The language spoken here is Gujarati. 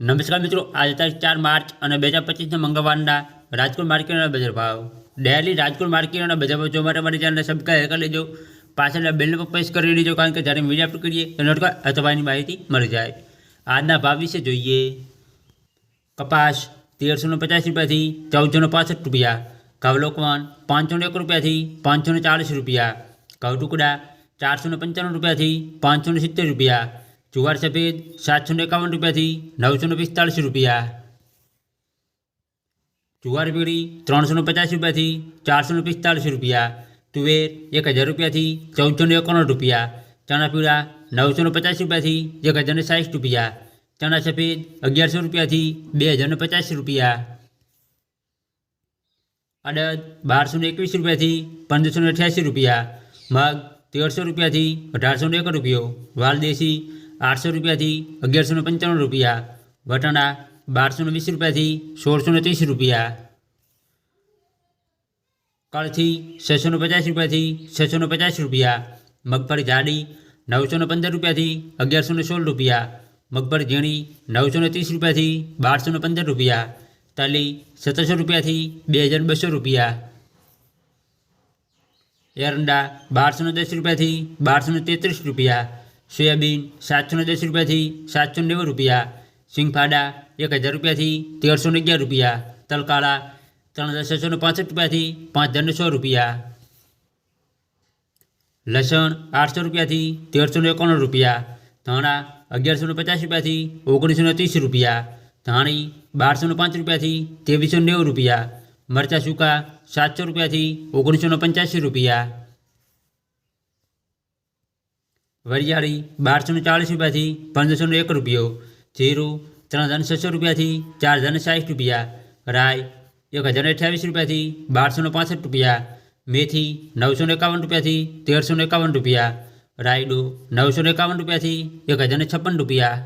નમસ્કાર મિત્રો, આજે તારીખ ચાર માર્ચ અને બે હજાર પચીસના મંગળવારના રાજકોટ માર્કેટના બજાર ભાવ. ડેલી રાજકોટ માર્કેટના બજાર ભાવ જોવા માટે મારી ચેનલને સબસ્ક્રાઈબ કરી લેજો. પાછળના બેલને પણ પ્રેસ કરી લેજો, કારણ કે જ્યારે મીડિયા પર કરીએ તો નોટકા અથવા એની માહિતી મળી જાય. આજના ભાવ વિશે જોઈએ. કપાસ તેરસો ને પચાસ રૂપિયાથી ચૌદસો ને પાસઠ રૂપિયા. ઘઉલોકવાન પાંચસો ને એક રૂપિયાથી પાંચસો ને ચાલીસ રૂપિયા. ઘઉં ટુકડા ચારસો ને પંચાણું રૂપિયાથી પાંચસો ને સિત્તેર રૂપિયા. જુવાર સફેદ સાતસો ને એકાવન રૂપિયાથી નવસો ને પિસ્તાળીસ રૂપિયા જુવાર પીળી ત્રણસો ને પચાસ રૂપિયાથી ચારસો ને પિસ્તાળીસ રૂપિયા તુવેર એક હજાર રૂપિયાથી ચૌદસો ને એકાણું રૂપિયા ચણા પીળા નવસો ને પચાસ રૂપિયાથી એક હજાર ને સાઠ રૂપિયા ચણા સફેદ અગિયારસો રૂપિયાથી બે હજાર પચાસ રૂપિયા અડદ બારસો ને એકવીસ રૂપિયાથી પંદરસો ને અઠ્યાસી રૂપિયા મગ તેરસો રૂપિયાથી અઢારસો ને એક રૂપિયો વાલદેશી આઠસો રૂપિયાથી અગિયારસો ને પંચાણું રૂપિયા, વટાણા બારસો વીસ રૂપિયાથી સોળસો ને ત્રીસ રૂપિયા. કળથી છસો ને પચાસ રૂપિયાથી છસો ને પચાસ રૂપિયા. મગફળી જાડી નવસો પંદર રૂપિયાથી અગિયારસો સોળ રૂપિયા. મગફળી ઝીણી નવસો ને ત્રીસ રૂપિયાથી બારસો પંદર રૂપિયા. તલી સત્તરસો રૂપિયાથી બે હજાર બસો રૂપિયા. એરંડા બારસો દસ રૂપિયાથી બારસો તેત્રીસ રૂપિયા. સોયાબીન સાતસો દસ રૂપિયાથી સાતસો નેવું રૂપિયા, સિંગફાડા એક હજાર રૂપિયાથી તેરસો અગિયાર રૂપિયા, તલકાળા ત્રણ હજાર છસો ને પાંસઠ રૂપિયાથી પાંચ હજાર સો રૂપિયા, લસણ આઠસો રૂપિયાથી તેરસો ને એકાણું રૂપિયા, ધાણા અગિયારસો ને પચાસ રૂપિયાથી ઓગણીસો ને ત્રીસ રૂપિયા, ધાણી બારસો ને પાંચ રૂપિયાથી ત્રેવીસો નેવું રૂપિયા, મરચાં સૂકા સાતસો રૂપિયાથી ઓગણીસો ને પંચ્યાસી રૂપિયા વરિયાળી બારસો ને ચાળીસ રૂપિયાથી પંદરસો ને એક રૂપિયો, જીરું ત્રણ હજાર છસો રૂપિયાથી ચાર હજાર સાઠ રૂપિયા રાય એક હજાર અઠ્યાવીસ રૂપિયાથી બારસો ને પાસઠ રૂપિયા, મેથી નવસો ને એકાવન રૂપિયાથી તેરસો ને એકાવન રૂપિયા, રાયડો નવસો ને એકાવન રૂપિયાથી એક હજાર છપ્પન રૂપિયા